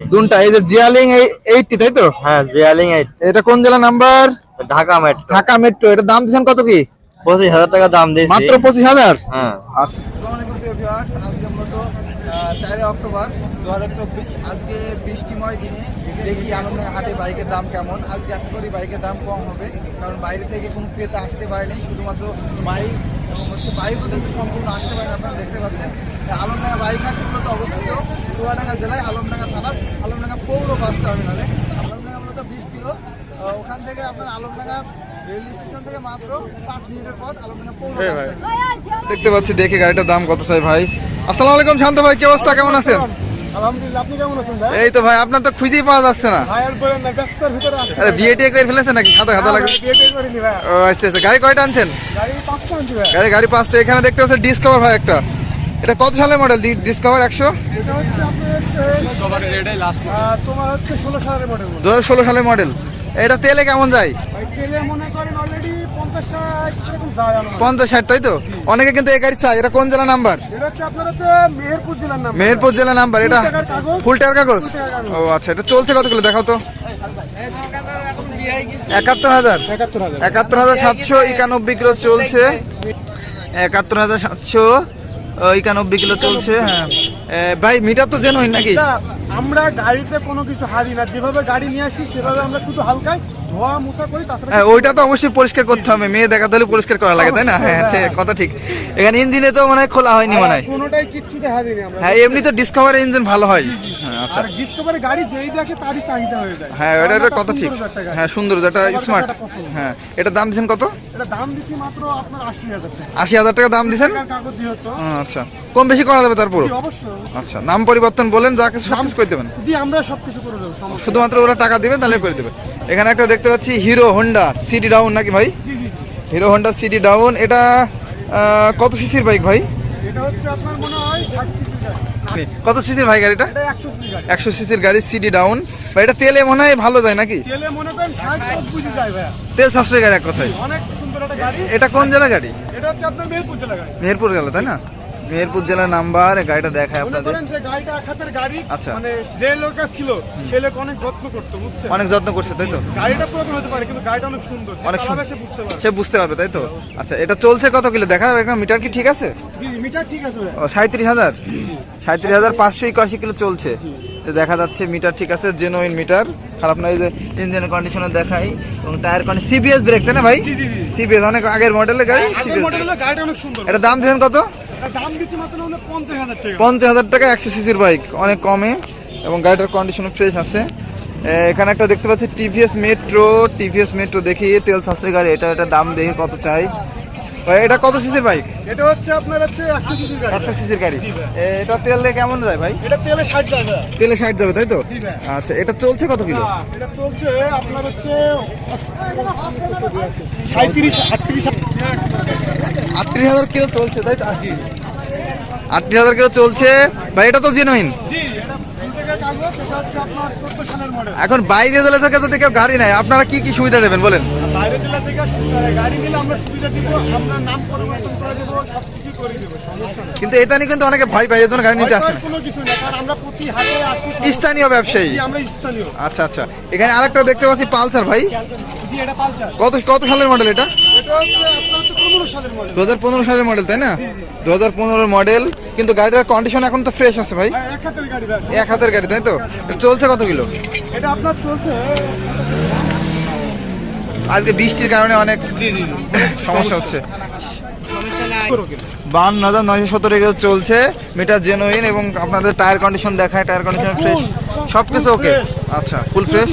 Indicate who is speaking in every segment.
Speaker 1: দুনটা এই যে জিয়ালিং এইটটি তাই তো?
Speaker 2: হ্যাঁ জিয়ালিং এইট
Speaker 1: এটা কোন জেলা number?
Speaker 2: Dhaka metro
Speaker 1: Dhaka metro এটা দাম দিয়েছেন কত কি?
Speaker 2: পঁচিশ হাজার টাকা দাম দিয়েছি।
Speaker 1: মাত্র পঁচিশ হাজার?
Speaker 2: হ্যাঁ।
Speaker 1: আচ্ছা আসসালামু আলাইকুম প্রিয় ভিউয়ার্স আজকে মূলত চারই অক্টোবর দু হাজার চব্বিশ। আজকে বৃষ্টিময় দিনে দেখি আনন্দ হাটে বাইকের দাম কেমন। আজকে আশা করি বাইকের দাম কম হবে কারণ বাইরে থেকে কোনো ক্রেতা আসতে পারেনি শুধুমাত্র বাইক এবং হচ্ছে বাইকও কিন্তু সম্পূর্ণ আসতে পারেনি আপনারা দেখতে পাচ্ছেন। আলমডাঙ্গা বাইক হাটে মূলত অবস্থিত চুয়াডাঙ্গা জেলায় আলমডাঙ্গা থানার আলমডাঙ্গা পৌর বাস টার্মিনালে। আলমডাঙ্গা মূলত বিশ কিলো। ওখান থেকে আপনার আলমডাঙ্গা রেল স্টেশন থেকে মাত্র পাঁচ মিনিটের পথ আলমডাঙ্গা পৌর টার্মিনাল। দেখতে পাচ্ছি দেখে গাড়িটার দাম কত চাই ভাই? আসসালামু আলাইকুম শান্ত ভাই কি অবস্থা? কেমন আছেন? এই তো ভাই আপনার তো খুঁজেই পাওয়া যাচ্ছে না।
Speaker 3: আর
Speaker 1: বিয়ে টিয়ে করে ফেলেছেন নাকি? খাতা খাতা লাগে। ও আচ্ছা আচ্ছা গাড়ি কয়টা আনছেন?
Speaker 3: গাড়ি পাঁচটা
Speaker 1: গাড়ি গাড়ি পাঁচটা। এখানে দেখতে পাচ্ছেন ডিসকভার ভাই একটা। এটা কত সালের মডেল ডিসকভার একশো? দু হাজার ষোলো সালের মডেল এটা তেলে কেমন যায়?
Speaker 3: পঞ্চাশ ষাট
Speaker 1: তাই তো? অনেকে কিন্তু এই গাড়ি চাই এটা কোন জেলা নাম্বার?
Speaker 3: মেহেরপুর
Speaker 1: জেলা নাম্বার। এটা?
Speaker 3: ফুল টাকার কাগজ।
Speaker 1: ও আচ্ছা এটা চলছে কতগুলো দেখাও তো। একাত্তর হাজার।
Speaker 3: একাত্তর হাজার।
Speaker 1: সাতশো একানব্বই কিলো চলছে। একাত্তর হাজার সাতশো একানব্বই কিলো চলছে হ্যাঁ। ভাই মিটার তো জেনুইন নাকি?
Speaker 3: তা আমরা গাড়িতে কোনো কিছু হারি না যেভাবে গাড়ি নিয়ে আসি সেভাবে আমরা শুধু হালকায় ধোয়া মুছা করি তাছাড়া
Speaker 1: হ্যাঁ ওইটা তো অবশ্যই পরিষ্কার করতে হবে। মেয়ে দেখাতে হলে পরিষ্কার করা লাগে তাই না? হ্যাঁ ঠিক কথা ঠিক। এখানে ইঞ্জিনে তো মনে হয় খোলা হয়নি মনে হয়।
Speaker 3: কোনোটাই আমরা।
Speaker 1: হ্যাঁ এমনি তো ডিসকভার ইঞ্জিন ভালো হয়। হ্যাঁ আচ্ছা।
Speaker 3: আর গাড়ি যেই দেখে তারই চাহিদা হয়ে যায়।
Speaker 1: হ্যাঁ একটা কথা ঠিক। হ্যাঁ সুন্দর যেটা স্মার্ট হ্যাঁ এটা দাম কত?
Speaker 3: এটা দাম মাত্র আপনার টাকা।
Speaker 1: দাম আচ্ছা। কম বেশি করা যাবে তারপর
Speaker 3: অবশ্যই।
Speaker 1: আচ্ছা নাম পরিবর্তন বলেন যা কিছু সব করে দেবেন।
Speaker 3: জি আমরা সবকিছু করে দেবো
Speaker 1: শুধুমাত্র ওরা টাকা দিবে তাহলে করে দেবে। এখানে একটা দেখতে পাচ্ছি হিরো হোন্ডা সিডি ডাউন নাকি ভাই? হিরো হোন্ডা সিডি ডাউন এটা কত সিসির বাইক ভাই? কত সিসির ভাই গাড়িটা?
Speaker 3: এটা একশো
Speaker 1: সিসির গাড়ি। CD down. বা এটা তেলে মনে হয় ভালো যায় নাকি?
Speaker 3: তেলে
Speaker 1: সাশ্রয় গাড়ি এক কথায়। এটা কোন জেলা গাড়ি?
Speaker 3: এটা হচ্ছে আপনার মেহেরপুর জেলা গাড়ি।
Speaker 1: মেহেরপুর গেল তাই না? মেহেরপুর জেলার নাম্বার গাড়িটা দেখায় আপনাদের।
Speaker 3: গাড়িটা গাড়ি
Speaker 1: আচ্ছা।
Speaker 3: মানে যে ছিল সে লোক অনেক যত্ন করতো বুঝছেন?
Speaker 1: অনেক যত্ন করছে তাই তো?
Speaker 3: গাড়িটা পুরো হতে পারে কিন্তু গাড়িটা অনেক সুন্দর
Speaker 1: অনেক।
Speaker 3: সে বুঝতে পারে
Speaker 1: সে বুঝতে পারবে তাই তো? আচ্ছা এটা চলছে কত কিলো? দেখা যাবে এখন মিটার কি ঠিক আছে?
Speaker 3: জি মিটার ঠিক আছে
Speaker 1: ও হাজার? সাঁত্রিশ হাজার পাঁচশো একাশি কিলো চলছে। দেখা যাচ্ছে মিটার ঠিক আছে জেনুইন মিটার। খারাপ নয় যে ইঞ্জিনের কন্ডিশনে দেখাই। এবং টায়ার কন্ডিশন সিবিএস ব্রেক তাই না ভাই। সিবিএস অনেক আগের মডেলের গাড়ি সিবিএস এটা দাম দিলেন কত?
Speaker 3: পঞ্চাশ হাজার টাকা।
Speaker 1: বাইক, অনেক কমে, এবং গাড়িটার ফ্রেশ আছে। এখানে একটা দেখতে পাচ্ছি, টিভিএস মেট্রো টিভিএস মেট্রো দেখি, তেল সাশ্রয় গাড়ি, এটা এটা দাম দেখে কত চাই। এটা কত সিসির বাইক?
Speaker 3: এটা হচ্ছে আপনার হচ্ছে একশো সিসির গাড়ি।
Speaker 1: একশো সিসির গাড়ি। এটা তেল দিয়ে কেমন যায় ভাই?
Speaker 3: এটা তেলে ষাট জায়গা
Speaker 1: তেলে ষাট যাবে তাই তো? আচ্ছা এটা চলছে কত কিলো?
Speaker 3: এটা চলছে আপনার হচ্ছে সাঁত্রিশ আটত্রিশ
Speaker 1: আটত্রিশ হাজার কিলো চলছে তাই তো? আটত্রিশ হাজার কিলো চলছে। ভাই এটা তো জেনুইন
Speaker 3: জি
Speaker 1: এখন বাইরে জেলা থেকে যদি কেউ গাড়ি নেয় আপনারা কি কি সুবিধা দেবেন বলেন?
Speaker 3: বাইরে জেলা থেকে গাড়ি নিলে আমরা সুবিধা দিব আপনার নাম পরিবর্তন করে দেবো সব কিছু করে দেবো সমস্যা নেই।
Speaker 1: কিন্তু এটা নিয়ে কিন্তু অনেকে ভয় পায় এই জন্য গাড়ি নিতে আসে
Speaker 3: কোনো কিছু না কারণ আমরা প্রতি হাটে আসি
Speaker 1: স্থানীয় ব্যবসায়ী।
Speaker 3: আমরা স্থানীয়।
Speaker 1: আচ্ছা আচ্ছা। এখানে আরেকটা দেখতে পাচ্ছি পালসার ভাই।
Speaker 3: জি এটা পালসার।
Speaker 1: কত কত সালের মডেল এটা?
Speaker 3: এটা হচ্ছে আপনার হচ্ছে পনেরো সালের মডেল
Speaker 1: দু হাজার পনেরো সালের মডেল তাই না? দু হাজার পনেরো মডেল কিন্তু গাড়িটার কন্ডিশন এখন তো ফ্রেশ আছে ভাই।
Speaker 3: এক হাতের গাড়ি
Speaker 1: এক হাতের গাড়ি তাই তো? চলছে কত কিলো?
Speaker 3: এটা আপনার চলছে
Speaker 1: আজকে বৃষ্টির কারণে অনেক সমস্যা হচ্ছে। বান্ন হাজার নয়শো সতেরো কিলো চলছে মিটার জেনুইন এবং আপনাদের টায়ার কন্ডিশন দেখায় টায়ার কন্ডিশন ফ্রেশ সব কিছু ওকে আচ্ছা ফুল ফ্রেশ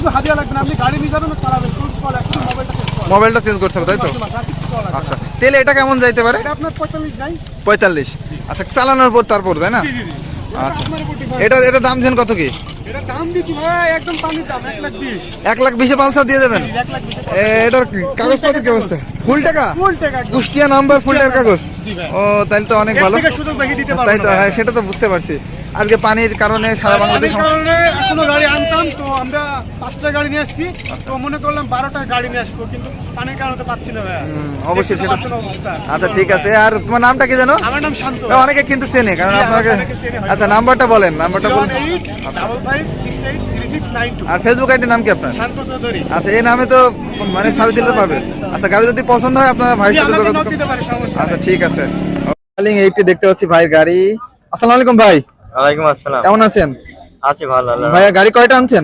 Speaker 3: মোবাইলটা
Speaker 1: চেঞ্জ করতে হবে তাই তো? আচ্ছা তেলে এটা কেমন যাইতে পারে?
Speaker 3: পঁয়তাল্লিশ
Speaker 1: আচ্ছা চালানোর পর তারপর তাই না? আচ্ছা। এটা এটা দাম দিচ্ছেন কত কি?
Speaker 3: এক লাখ বিশ।
Speaker 1: পালসার দিয়ে দেবেন? এটার কাগজপত্র কি অবস্থা? ফুল টাকা। কুষ্টিয়া নাম্বার ফুল টাকার কাগজ। ও তাহলে তো অনেক ভালো। তাই তো হ্যাঁ সেটা তো বুঝতে পারছি। আজকে পানির কারণে সারা বাংলাদেশ
Speaker 3: কারণে এখনও গাড়ি আনতাম তো আমরা পাঁচটা গাড়ি নিয়ে আসছি। তো মনে করলাম বারোটা গাড়ি নিয়ে আসব কিন্তু পানির কারণে পাচ্ছি না
Speaker 1: অবশ্যই সেটা- আচ্ছা ঠিক আছে। আর তোমার নামটা কি জানো
Speaker 3: আমার নাম শান্ত
Speaker 1: অনেকে কিন্তু চেনে কারণ আপনাকে। আচ্ছা নাম্বারটা বলেন নাম্বারটা বলুন। আর ফেসবুক আইডির নাম কি আপনার? আচ্ছা এই নামে তো মানে সার্ভিস দিতে পারবেন আচ্ছা গাড়ি যদি পছন্দ হয় আপনারা ভাইয়ের সাথে যোগাযোগ আচ্ছা ঠিক আছে। এইটি দেখতে পাচ্ছি ভাইয়ের গাড়ি। আসসালামু আলাইকুম ভাই।
Speaker 2: ওয়ালাইকুম আসসালাম।
Speaker 1: কেমন আছেন?
Speaker 2: আছি ভালো
Speaker 1: ভাইয়া গাড়ি কয়টা আনছেন?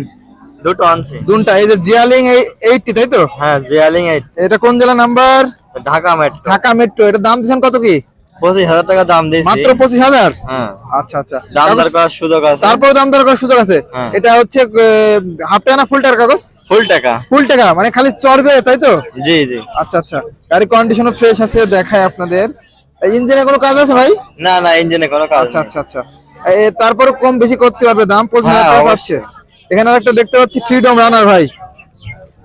Speaker 2: দুটো আনছি।
Speaker 1: দুনটা এই যে জিয়ালিং এইটটি তাই তো?
Speaker 2: হ্যাঁ জিয়ালিং এইট
Speaker 1: এটা কোন জেলা number?
Speaker 2: Dhaka metro
Speaker 1: Dhaka metro এটা দাম দিচ্ছেন কত কি?
Speaker 2: পঁচিশ হাজার টাকা দাম দিয়েছি।
Speaker 1: মাত্র পঁচিশ হাজার?
Speaker 2: হ্যাঁ।
Speaker 1: আচ্ছা আচ্ছা।
Speaker 2: দাম দর করার সুযোগ আছে।
Speaker 1: তারপরে দাম দর করার সুযোগ আছে?
Speaker 2: হ্যাঁ।
Speaker 1: এটা হচ্ছে হাফ টাকা না ফুল টাকার কাগজ?
Speaker 2: ফুল টাকা।
Speaker 1: ফুল টাকা মানে খালি চড়বে তাই তো?
Speaker 2: জি জি।
Speaker 1: আচ্ছা আচ্ছা। গাড়ি কন্ডিশনও ফ্রেশ আছে দেখায় আপনাদের। ইঞ্জিনে কোনো কাজ আছে ভাই?
Speaker 2: না না ইঞ্জিনে কোনো কাজ
Speaker 1: আচ্ছা আচ্ছা আচ্ছা। তারপরে কম বেশি করতে পারবে দাম পঁচিশ হাজার
Speaker 2: হ্যাঁ,
Speaker 1: টাকা। পাচ্ছে। এখানে একটা দেখতে পাচ্ছি ফ্রিডম রানার ভাই।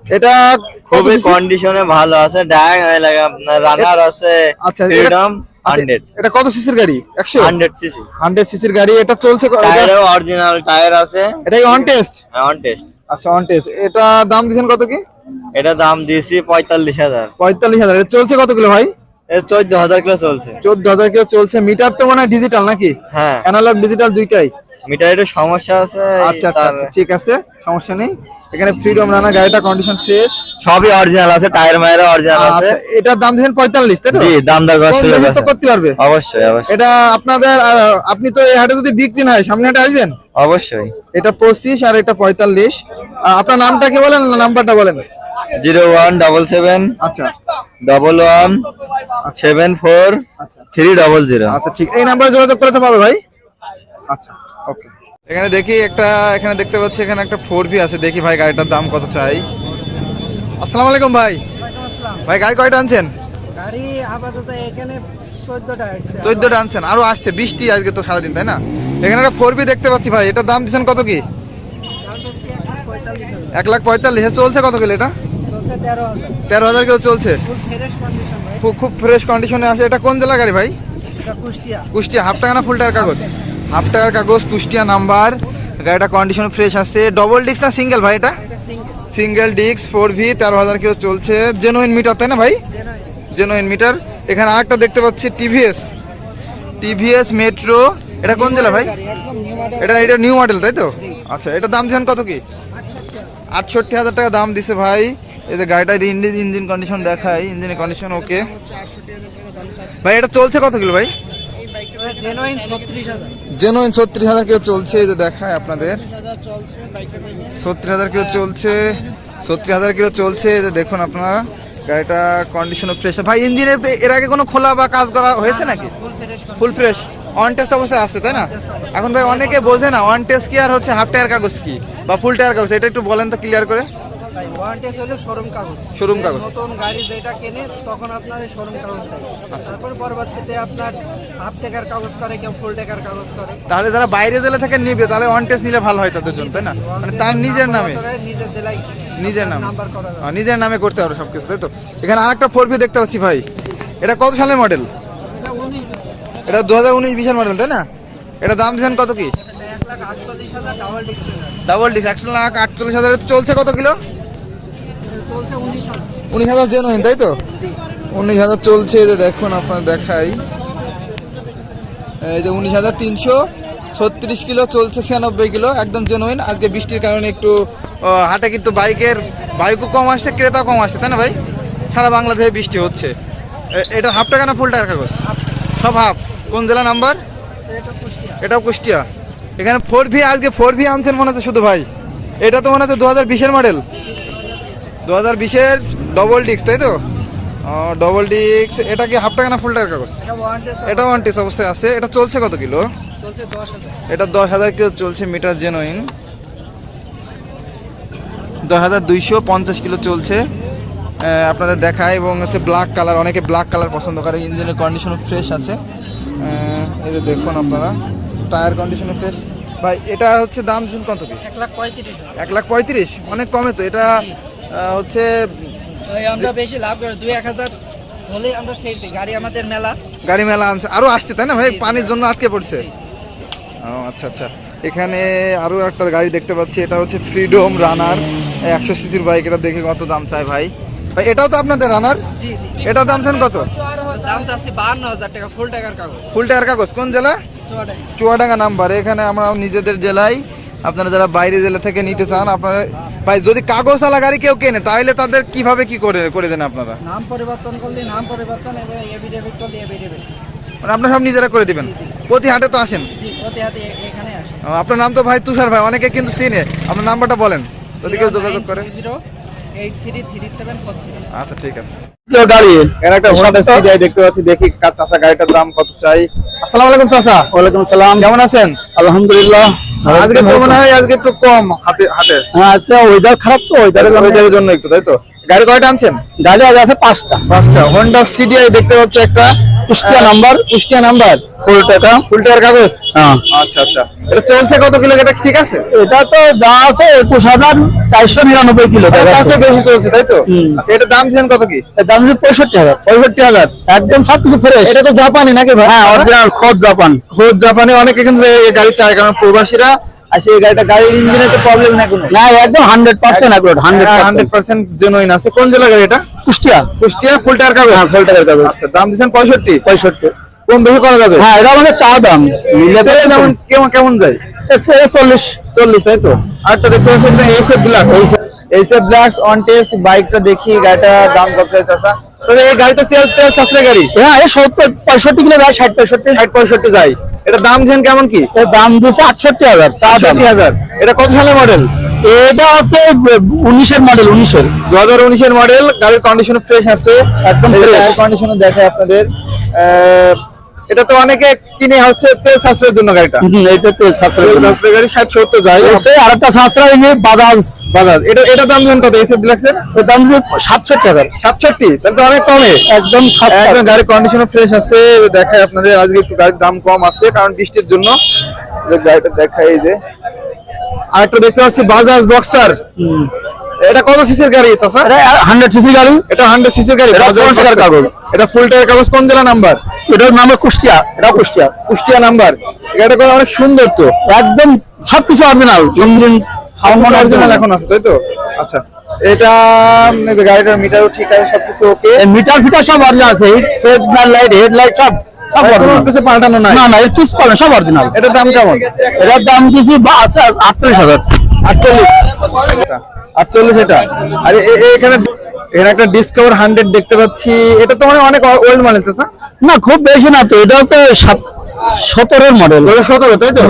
Speaker 1: এটা
Speaker 2: খুবই? কন্ডিশনে ভালো আছে ডায়াং লাগে আপনার রানার আছে
Speaker 1: আচ্ছা
Speaker 2: ফ্রিডম
Speaker 1: আচ্ছা, এটা কত সিসির গাড়ি? একশো?
Speaker 2: হান্ড্রেড সিসি
Speaker 1: হান্ড্রেড সিসির গাড়ি এটা চলছে ক-
Speaker 2: অরিজিনাল টায়ার আছে।
Speaker 1: এটাই অন টেস্ট
Speaker 2: অন টেস্ট
Speaker 1: আচ্ছা অন টেস্ট এটা দাম দিচ্ছেন কত কি?
Speaker 2: এটা দাম দিয়েছি পঁয়তাল্লিশ হাজার।
Speaker 1: পঁয়তাল্লিশ হাজার। এটা চলছে কত কিলো ভাই?
Speaker 2: চোদ্দ হাজার কিলো চলছে।
Speaker 1: চোদ্দ হাজার কিলো চলছে। মিটার তো মানে ডিজিটাল নাকি?
Speaker 2: হ্যাঁ।
Speaker 1: অ্যানালগ ডিজিটাল দুইটাই।
Speaker 2: মিটার একটু সমস্যা আছে
Speaker 1: আচ্ছা আচ্ছা আচ্ছা, ঠিক আছে সমস্যা নেই। এখানে ফ্রিডম রানা গাড়িটা কন্ডিশন ফ্রেশ
Speaker 2: সবই অরিজিনাল আছে টায়ার মায়ের অরিজিনাল আছে।
Speaker 1: এটার দাম তাই তো?
Speaker 2: জি দাম দর
Speaker 1: করতে পারবে।
Speaker 2: অবশ্যই অবশ্যই।
Speaker 1: এটা আপনাদের আপনি তো এই হাটে যদি বিক্রি না হয় সামনে হাটে আসবেন?
Speaker 2: অবশ্যই।
Speaker 1: এটা পঁচিশ আর এটা পঁয়তাল্লিশ। আহ, আপনার নামটা কি বলেন না নাম্বারটা বলেন?
Speaker 2: জিরো ওয়ান ডবল সেভেন
Speaker 1: আচ্ছা।
Speaker 2: ডবল ওয়ান সেভেন ফোর
Speaker 1: আচ্ছা।
Speaker 2: Three double zero.
Speaker 1: আচ্ছা ঠিক। এই নাম্বারে যোগাযোগ করলে তো ভাই? আচ্ছা ওকে। এখানে দেখি একটা এখানে দেখতে পাচ্ছি এখানে একটা ফোর ভি আছে। দেখি ভাই গাড়িটার দাম কত চাই। আসসালামু আলাইকুম ভাই। ভাই গাড়ি কয়টা আনছেন?
Speaker 4: গাড়ি আপাতত এখানে চোদ্দটা
Speaker 1: আনছেন আরও আসছে। বৃষ্টি আজকে তো সারাদিন তাই না? এখানে একটা ফোর দেখতে পাচ্ছি ভাই। এটার দাম দিচ্ছেন কত কি? এক লাখ পঁয়তাল্লিশ এ চলছে কত কিলো এটা?
Speaker 4: তেরো হাজার।
Speaker 1: তেরো হাজার কিলো চলছে? খুব ফ্রেশ কন্ডিশনে আছে এটা কোন জেলা গাড়ি ভাই?
Speaker 4: কুষ্টিয়া।
Speaker 1: হাফ টাকা না ফুল টাকার কাগজ? হাফ টাকার কাগজ কুষ্টিয়া নাম্বার। গাড়িটা কন্ডিশন ফ্রেশ আছে ডবল ডিস্ক না সিঙ্গেল ভাই এটা?
Speaker 4: সিঙ্গেল
Speaker 1: ডিস্ক ফোর ভি তেরো হাজার কিলো চলছে। জেনুইন মিটার তাই না ভাই? জেনুইন মিটার এখানে আরেকটা দেখতে পাচ্ছি টিভিএস টিভিএস মেট্রো এটা কোন জেলা ভাই? এটা এটা নিউ মডেল তাই তো? আচ্ছা এটা দাম দিচ্ছেন কত কি? আটষট্টি হাজার টাকা দাম দিছে ভাই। এই যে গাড়িটা ইঞ্জিন ইঞ্জিন কন্ডিশন দেখায় ইঞ্জিনের কন্ডিশন ওকে ভাই এটা চলছে কত কিলো ভাই? জেনুইন ছত্রিশ হাজার। কিলো চলছে এই যে দেখায় আপনাদের। ছত্রিশ হাজার কিলো চলছে ছত্রিশ হাজার কিলো চলছে এই যে দেখুন আপনারা গাড়িটা কন্ডিশন ফ্রেশ ভাই ইঞ্জিনে এর আগে কোনো খোলা বা কাজ করা হয়েছে নাকি?
Speaker 4: Full fresh
Speaker 1: full fresh on test অবস্থায় আসছে তাই না? এখন ভাই অনেকে বোঝে না ওয়ান টেস্ট কি আর হচ্ছে হাফ টায়ার কাগজ কি? বা ফুল টায়ার কাগজ এটা একটু বলেন তো ক্লিয়ার করে।
Speaker 4: ওয়ারেন্টি হলো শোরুম কাগজ।
Speaker 1: Showroom কাগজ।
Speaker 4: নতুন গাড়ি যেটা কেনে তখন আপনার শোরুম কাগজ দেয়। তারপর পরবর্তীতে আপনার হাফ টাকার কাগজ করে কেউ ফুল টাকার কাগজ করে।
Speaker 1: তাহলে যারা বাইরে জেলা থেকে নিবে তাহলে অন টেস্ট নিলে ভালো হয় তাদের জন্য তাই না? মানে তার নিজের নামে।
Speaker 4: নিজের জেলায়
Speaker 1: নিজের নামে। নিজের নামে করতে হবে সবকিছু তাই তো? এখানে আরেকটা ফোর ভি দেখতে পাচ্ছি ভাই। এটা কত সালের মডেল
Speaker 4: এটা
Speaker 1: দু হাজার উনিশ বিশের মডেল তাই না? এটা দাম দিচ্ছেন কত কি?
Speaker 4: ডাবল ডিসপ্লে
Speaker 1: ডাবল ডিস একশো লাখ আটচল্লিশ হাজার চলছে কত কিলো?
Speaker 4: উনিশ হাজার।
Speaker 1: জেনুইন তাই তো? উনিশ হাজার চলছে যে দেখুন আপনার দেখাই। এই যে উনিশ হাজার তিনশো ছত্রিশ কিলো চলছে ছিয়ানব্বই কিলো একদম জেনুইন আজকে বৃষ্টির কারণে একটু হাটে কিন্তু বাইকের বাইকও কম আসছে ক্রেতা কম আসছে তাই না ভাই? সারা বাংলাদেশে বৃষ্টি হচ্ছে। এটা হাফ টাকা না ফুল টাকার কাগজ? সব হাফ কোন জেলা নাম্বার? এটাও কুষ্টিয়া। এখানে ফোর ভি আজকে ফোর ভি আনছেন মনে হচ্ছে শুধু ভাই। এটা তো মনে হচ্ছে দু হাজার বিশের মডেল দু হাজার বিশের ডবল ডিস্ক তাই তো? ডবল ডিস্ক এটা কি হাফ টাকা না ফুল টাকার কাগজ?
Speaker 4: এটা
Speaker 1: ওয়ান টেস অবস্থায় আছে। এটা চলছে কত কিলো? এটা দশ হাজার কিলো চলছে মিটার জেনুইন দশ হাজার দুইশো পঞ্চাশ কিলো চলছে। আপনাদের দেখায় এবং হচ্ছে ব্ল্যাক কালার অনেকে ব্ল্যাক কালার পছন্দ করে ইঞ্জিনের কন্ডিশনও ফ্রেশ আছে। এই যে দেখুন আপনারা টায়ার কন্ডিশনও ফ্রেশ ভাই এটা হচ্ছে দাম শুন কত কি?
Speaker 4: এক লাখ পঁয়ত্রিশ।
Speaker 1: এক লাখ পঁয়ত্রিশ অনেক কমে তো। এটা হচ্ছে
Speaker 4: আমরা বেশি লাভ করি দুই এক হাজার হলেই আমরা সেই গাড়ি আমাদের মেলা।
Speaker 1: গাড়ি মেলা আনছে। আরও আসছে তাই না ভাই? পানির জন্য আটকে পড়ছে। ও আচ্ছা আচ্ছা। এখানে আরও একটা গাড়ি দেখতে পাচ্ছি। এটা হচ্ছে ফ্রিডম রানার একশো সিসির বাইক এটা দেখে কত দাম চাই ভাই? ভাই এটাও তো আপনাদের রানার
Speaker 4: জি
Speaker 1: দাম চান কত?
Speaker 4: দাম চাচ্ছি বাহান্ন হাজার টাকা ফুল টাকার কাগজ।
Speaker 1: ফুল টায়ার কাগজ। কোন জেলা?
Speaker 4: চুয়াডাঙ্গা।
Speaker 1: নাম্বার এখানে আমরা নিজেদের জেলায় আপনারা যারা বাইরে জেলা থেকে নিতে চান আপনারা ভাই যদি কাগজওয়ালা গাড়ি কেউ কেনে তাহলে তাদের কীভাবে কি করে করে দেন আপনারা?
Speaker 4: নাম পরিবর্তন করলে নাম পরিবর্তন এবং এভিডেভিট করলে এভিডেভিট
Speaker 1: মানে আপনারা সব নিজেরা করে দিবেন? প্রতি হাটে তো আসেন?
Speaker 4: জি প্রতি হাতে এখানে আসে।
Speaker 1: ও, আপনার নাম তো ভাই তুষার ভাই অনেকে কিন্তু চিনে। আপনার নাম্বারটা বলেন যদি কেউ যোগাযোগ করে।
Speaker 4: Zero eight three three seven four three.
Speaker 1: আচ্ছা ঠিক আছে।
Speaker 5: গাড়ি
Speaker 1: এর একটা হোন্ডা সিডিআই দেখতে পাচ্ছি দেখি কার চাচা গাড়িটার দাম কত চাই। আসসালামু আলাইকুম চাচা
Speaker 5: ওয়ালাইকুম সালাম
Speaker 1: কেমন আছেন?
Speaker 5: আলহামদুলিল্লাহ।
Speaker 1: আজকে তো মনে হয় আজকে একটু কম হাতে হাতে।
Speaker 5: হ্যাঁ আজকে ওয়েদার খারাপ তো ওয়েদারের
Speaker 1: ওয়েদারের জন্য একটু তাই তো? গাড়ি কয়টা আনছেন?
Speaker 5: গাড়ি আজ আছে পাঁচটা।
Speaker 1: পাঁচটা। হন্ডা সিডিআই দেখতে পাচ্ছি একটা।
Speaker 5: Kushtia number
Speaker 1: Kushtia number
Speaker 5: full টাকা?
Speaker 1: ফুল টায়ার কাগজ?
Speaker 5: হ্যাঁ।
Speaker 1: আচ্ছা আচ্ছা। এটা চলছে কত কিলোমিটার ঠিক আছে?
Speaker 5: এটা তো যা আছে একুশ হাজার চারশো নিরানব্বই কিলো।
Speaker 1: এর বেশি চলছে তাই তো? আচ্ছা এটা দাম দিচ্ছেন কত কি?
Speaker 5: দাম পঁয়ষট্টি হাজার।
Speaker 1: পঁয়ষট্টি হাজার?
Speaker 5: একদম সবকিছু ফ্রেশ
Speaker 1: এটা তো জাপানি নাকি ভাই?
Speaker 5: হ্যাঁ অরিজিনাল খোদ জাপান।
Speaker 1: খোঁজ জাপানে অনেকে কিন্তু এই গাড়ি চায় কারণ প্রবাসীরা আর সেই গাড়িটা গাড়ির ইঞ্জিনে তো প্রবলেম কোনো।
Speaker 5: না একদম hundred percent accurate hundred
Speaker 1: percent genuine আছে। কোন জেলা গাড়ি এটা?
Speaker 5: কুষ্টিয়া।
Speaker 1: কুষ্টিয়া ফুল টায়ার কাগজ?
Speaker 5: হ্যাঁ ফুল টাকার কাগজ।
Speaker 1: আচ্ছা দাম দিচ্ছেন পঁয়ষট্টি।
Speaker 5: পঁয়ষট্টি।
Speaker 1: কম বেশি করা যাবে?
Speaker 5: হ্যাঁ এটা আমাদের চা দাম।
Speaker 1: যেমন কেমন কেমন যায়?
Speaker 5: চল্লিশ।
Speaker 1: চল্লিশ তাই তো? আরটা দেখতে পাচ্ছেন SF black SF black on test বাইকটা দেখি গাড়িটা দাম কত চাইছে চাচা? তবে এই গাড়িটা তেল তেল সাশ্রয় গাড়ি?
Speaker 5: হ্যাঁ এই সত্তর পঁয়ষট্টি কিলো যায় ষাট পঁয়ষট্টি।
Speaker 1: ষাট পঁয়ষট্টি যায়। এটা দাম দিচ্ছেন কেমন কি?
Speaker 5: দাম দিয়েছে আটষট্টি হাজার
Speaker 1: আটষট্টি হাজার। এটা কত সালের মডেল
Speaker 5: এটা হচ্ছে উনিশের মডেল উনিশের।
Speaker 1: দু হাজার উনিশের মডেল গাড়ির কন্ডিশন ফ্রেশ আছে।
Speaker 5: একদম
Speaker 1: কন্ডিশন দেখায় আপনাদের। আহ, এটা তো অনেকে কিনে হচ্ছে তেল সাশ্রয়ের জন্য গাড়িটা।
Speaker 5: এইটা তেল সাশ্রয়
Speaker 1: গাড়ি ষাট সত্তর যায়
Speaker 5: আছে আর একটা সাশ্রয় যে বাজাজ।
Speaker 1: বাজাজ এটা এটা দাম দেন কত? এসএফ
Speaker 5: এর? দাম যে সাতষট্টি হাজার।
Speaker 1: সাতষট্টি? তাহলে তো অনেক কমে।
Speaker 5: একদম
Speaker 1: একদম গাড়ির কন্ডিশন ফ্রেশ আছে। দেখায় আপনাদের আজকে একটু গাড়ির দাম কম আছে কারণ বৃষ্টির জন্য। যে গাড়িটা দেখায় এই যে। আর একটা দেখতে পাচ্ছি বাজাজ বক্সার। এটা কত সিসির গাড়ি চাচা?
Speaker 5: এটা হান্ড্রেড সিসি গাড়ি।
Speaker 1: এটা হান্ড্রেড সিসির গাড়ি
Speaker 5: এটা টাকার কাগজ।
Speaker 1: এটা ফুল টায়ার কাগজ কোন জেলা নাম্বার?
Speaker 5: এটার নাম হলো কুষ্টিয়া। এটা কুষ্টিয়া।
Speaker 1: কুষ্টিয়া নাম্বার। গাড়িটা করে অনেক সুন্দর তো।
Speaker 5: একদম সবকিছু অরিজিনাল ইঞ্জিন সাউন্ড
Speaker 1: অরিজিনাল এখন আছে তাই তো? আচ্ছা। এটা গাড়িটার মিটারও ঠিক আছে সবকিছু ওকে
Speaker 5: মিটার ফিটার সব অরিজিনাল আছে। সেট লাইট হেড লাইট সব সব অরিজিনাল
Speaker 1: কিছু পাল্টানো নাই?
Speaker 5: না না কিছু পাবেন সব অরিজিনাল
Speaker 1: এটার দাম কেমন?
Speaker 5: এটার দাম আটচল্লিশ হাজার।
Speaker 1: আটচল্লিশ। আচ্ছা। আটচল্লিশ এটা। আর এখানে এখানে একটা ডিসকভার হান্ড্রেড দেখতে পাচ্ছি। এটা তো মানে অনেক ওল্ড মডেল চাচা?
Speaker 5: না খুব বেশি না তো এটা হচ্ছে সাত সতেরোর মডেল
Speaker 1: দু সতেরো তাই তো?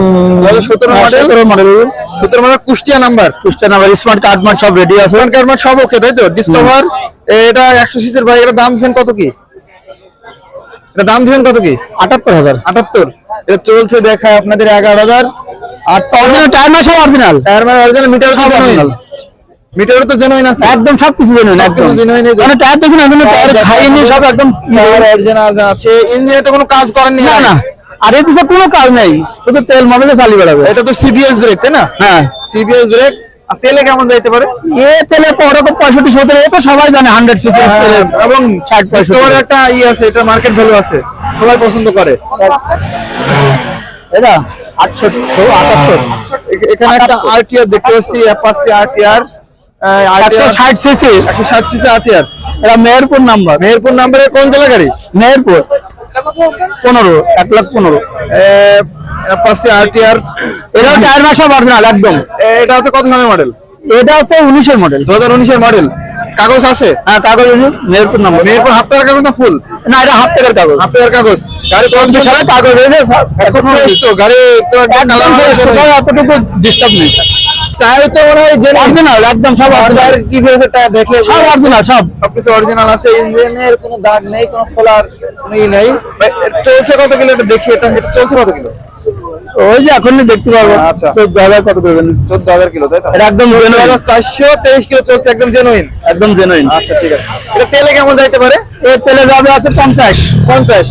Speaker 1: দু সতেরো মডেল
Speaker 5: সতেরো মডেল
Speaker 1: সতেরো model Kushtia number.
Speaker 5: Kushtia number smart card mart সব রেডি আছে।
Speaker 1: ফ্রন্ট কার্ড সব ওকে তাই তো? ডিসকভার এটা একশো সিসির ভাই এটা দাম দিচ্ছেন কত কি? এটা দাম দিচ্ছেন কত কি?
Speaker 5: আটাত্তর হাজার।
Speaker 1: আটাত্তর। এটা চলছে দেখায় আপনাদের এগারো হাজার আর
Speaker 5: অরিজিনাল টায়ার সব অরিজিনাল
Speaker 1: টায়ার মানে অরিজিনাল মিটার
Speaker 5: original।
Speaker 1: মিটারও তো জেনুইন আছে।
Speaker 5: একদম সবকিছু জেনুইন একদম।
Speaker 1: যে-
Speaker 5: মানে টায়ার দেখুন একদম টায়ার খাইনি সব একদম
Speaker 1: টায়ার অরিজিনাল আছে। ইঞ্জিনে তো কোনো কাজ করেননি
Speaker 5: না না। আর এর পিছনে কোনো কাজ নেই শুধু তেল মোবিলে চালিয়ে বেড়াবে।
Speaker 1: এটা তো সিবিএস ব্রেক তাই না?
Speaker 5: হ্যাঁ।
Speaker 1: সিবিএস ব্রেক আর তেলে কেমন যাইতে পারে?
Speaker 5: এ তেলে ওরকম পঁয়ষট্টি সত্তর এ তো সবাই জানে হান্ড্রেড সিসি
Speaker 1: হ্যাঁ, এবং
Speaker 5: ষাট পঁয়ষট্টি।
Speaker 1: তোমার একটা ই আছে এটা মার্কেট ভ্যালু আছে। সবাই পছন্দ করে।
Speaker 5: এটা আটষট্টি আটাত্তর।
Speaker 1: এখানে একটা আরটিআর দেখতে পাচ্ছি অ্যাপাসি আরটিআর
Speaker 5: একশো ষাট সিসি
Speaker 1: একশো ষাট সিসি আরটিআর।
Speaker 5: এটা মেহেরপুর নাম্বার।
Speaker 1: মেহেরপুর নাম্বারে কোন জেলা গাড়ি?
Speaker 5: মেহেরপুর। পনেরো এক লাখ পনেরো।
Speaker 1: Apache RTR.
Speaker 5: এটাও টায়ার না অরিজিনাল একদম।
Speaker 1: এটা হচ্ছে কত সালের মডেল
Speaker 5: এটা হচ্ছে উনিশের মডেল
Speaker 1: দু হাজার উনিশের মডেল কাগজ আছে?
Speaker 5: হ্যাঁ কাগজ মেহেরপুর নাম্বার।
Speaker 1: মেহেরপুর হাফ টাকার কাগজ না ফুল
Speaker 5: না এটা হাফ টাকার কাগজ।
Speaker 1: হাফ টাকার কাগজ। গাড়ি
Speaker 5: পঞ্চাশ
Speaker 1: কন্ডিশন
Speaker 5: কাগজ হয়েছে
Speaker 1: এখন গাড়ি তো একদম
Speaker 5: ডিস্টার্ব নেই
Speaker 1: টায়ার তো মনে হয় যে
Speaker 5: অরিজিনাল একদম সব অরিজিনাল
Speaker 1: টায়ার দেখলে
Speaker 5: সব অরিজিনাল সব।
Speaker 1: সবকিছু অরিজিনাল আছে ইঞ্জিনের কোনো দাগ নেই কোনো খোলার ই নেই। চলছে কত কিলো এটা দেখি এটা এটা চলছে কত কিলো?
Speaker 5: ওই যে এখন দেখতে পাবো।
Speaker 1: আচ্ছা।
Speaker 5: চোদ্দ হাজার কত করবেন
Speaker 1: চোদ্দ হাজার কিলো তাই তো?
Speaker 5: এটা একদম
Speaker 1: চোদ্দ হাজার চারশো তেইশ কিলো চলছে একদম জেনুইন
Speaker 5: একদম জেনুইন
Speaker 1: আচ্ছা ঠিক আছে। এটা তেলে কেমন যাইতে পারে?
Speaker 5: তেলে যাবে আছে পঞ্চাশ।
Speaker 1: পঞ্চাশ।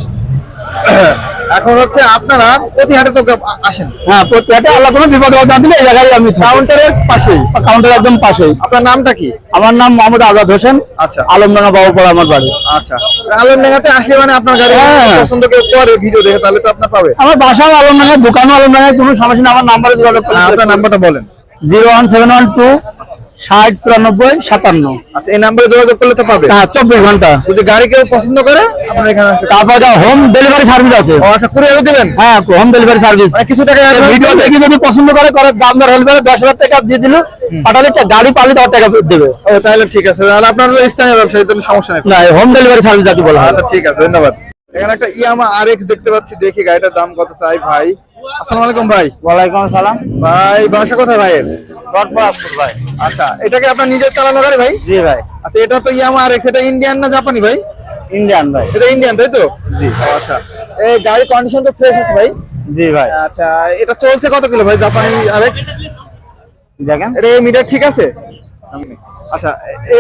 Speaker 1: এখন হচ্ছে আপনারা প্রতি হাটে তো আসেন।
Speaker 5: হ্যাঁ প্রত্যেকটা আল্লাহ কোনো বিপদ না দিলে এই জায়গায় আমি
Speaker 1: কাউন্টারের পাশেই?
Speaker 5: কাউন্টার একদম পাশেই।
Speaker 1: আপনার নামটা কি?
Speaker 5: আমার নাম মোহাম্মদ আজাদ হোসেন।
Speaker 1: আচ্ছা।
Speaker 5: আলমডাঙ্গা বাবুপাড়া আমার বাড়ি।
Speaker 1: আচ্ছা। আলমডাঙ্গাতে আসলে মানে আপনার গাড়ি
Speaker 5: হ্যাঁ।
Speaker 1: পছন্দ কেউ করে ভিডিও দেখে তাহলে তো আপনার পাবে।
Speaker 5: আমার বাসাও আলমডাঙ্গা দোকানও আলমডাঙ্গা কোনো সমস্যা নেই আমার নাম্বারে যোগাযোগ
Speaker 1: হ্যাঁ, আপনার নাম্বারটা বলেন।
Speaker 5: Zero one seven one two ষাট চুরানব্বই সাতান্ন।
Speaker 1: আচ্ছা এই নাম্বারে যোগাযোগ করলে তো পাবে।
Speaker 5: হ্যাঁ চব্বিশ ঘণ্টা।
Speaker 1: যদি গাড়ি কেউ পছন্দ করে আপনার এখানে আসবে
Speaker 5: তারপরে হোম ডেলিভারি সার্ভিস আছে।
Speaker 1: আচ্ছা কুরিয়ারও দিবেন?
Speaker 5: হ্যাঁ হোম ডেলিভারি সার্ভিস
Speaker 1: কিছু টাকা
Speaker 5: ভিডিও যদি পছন্দ করে করে দাম দর হলে দশ হাজার টাকা দিয়ে দিল পাঠালে গাড়ি পালে টাকা দেবে।
Speaker 1: ও তাহলে ঠিক আছে। তাহলে আপনার তো স্থানীয় ব্যবসায়ী তাহলে সমস্যা নেই।
Speaker 5: না হোম ডেলিভারি সার্ভিস যাকে বলা
Speaker 1: আচ্ছা ঠিক আছে ধন্যবাদ। এখানে একটা ইয়ামা আর দেখতে পাচ্ছি দেখি গাড়িটার দাম কত চাই ভাই। আসসালামু আলাইকুম ভাই।
Speaker 5: ওয়ালাইকুম আসসালাম।
Speaker 1: ভাই বাসা কোথায় ভাইয়ের?
Speaker 5: চটপরাপুর ভাই।
Speaker 1: আচ্ছা এটাকে আপনার নিজের চালানো গাড়ি ভাই?
Speaker 5: জি ভাই।
Speaker 1: আচ্ছা এটা তো ইয়ামা আর এটা ইন্ডিয়ান না জাপানি ভাই?
Speaker 5: ইন্ডিয়ান ভাই।
Speaker 1: এটা ইন্ডিয়ান তাই তো? আচ্ছা। এই গাড়ির কন্ডিশন তো ফ্রেশ আছে ভাই?
Speaker 5: জি ভাই।
Speaker 1: আচ্ছা এটা চলছে কত কিলো ভাই জাপানি আর এক্স
Speaker 5: দেখেন।
Speaker 1: এটা মিটার ঠিক আছে? আচ্ছা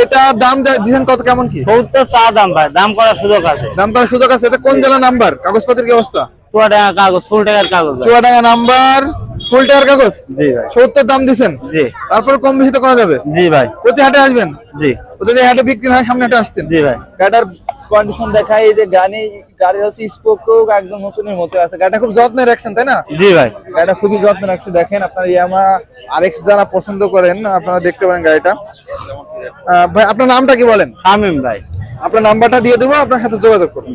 Speaker 1: এটা দাম দিছেন কত কেমন কি?
Speaker 5: সত্তর চা দাম ভাই দাম করার সুযোগ আছে।
Speaker 1: দাম করার সুযোগ আছে এটা কোন জেলা নাম্বার? কাগজপত্রের কি অবস্থা?
Speaker 5: চুয়া টাকা কাগজ ফুল টাকার কাগজ ভাই।
Speaker 1: চুয়াডাঙ্গা নাম্বার ফুল টাকার কাগজ?
Speaker 5: জি ভাই।
Speaker 1: সত্তর দাম দিছেন?
Speaker 5: জি।
Speaker 1: তারপর কম বেশি তো করা যাবে?
Speaker 5: জি ভাই।
Speaker 1: প্রতি হাটে আসবেন?
Speaker 5: জি।
Speaker 1: যদি হাটে বিক্রি হয় সামনে হাটে আসছেন?
Speaker 5: জি ভাই।
Speaker 1: গাড়িটার কন্ডিশন দেখাই এই যে গাড়ি গাড়ির হচ্ছে স্পোক একদম নতুনের মতো আছে। গাড়িটা খুব যত্নে রাখছেন তাই না?
Speaker 5: জি ভাই।
Speaker 1: গাড়িটা খুবই যত্নে রাখছে। দেখেন আপনার ইয়ামা আরেক্স যারা পছন্দ করেন আপনারা দেখতে পারেন গাড়িটা। ভাই আপনার নামটা কি বলেন?
Speaker 5: শামিম ভাই।
Speaker 1: আপনার নাম্বারটা দিয়ে দেবো আপনার সাথে যোগাযোগ করুন।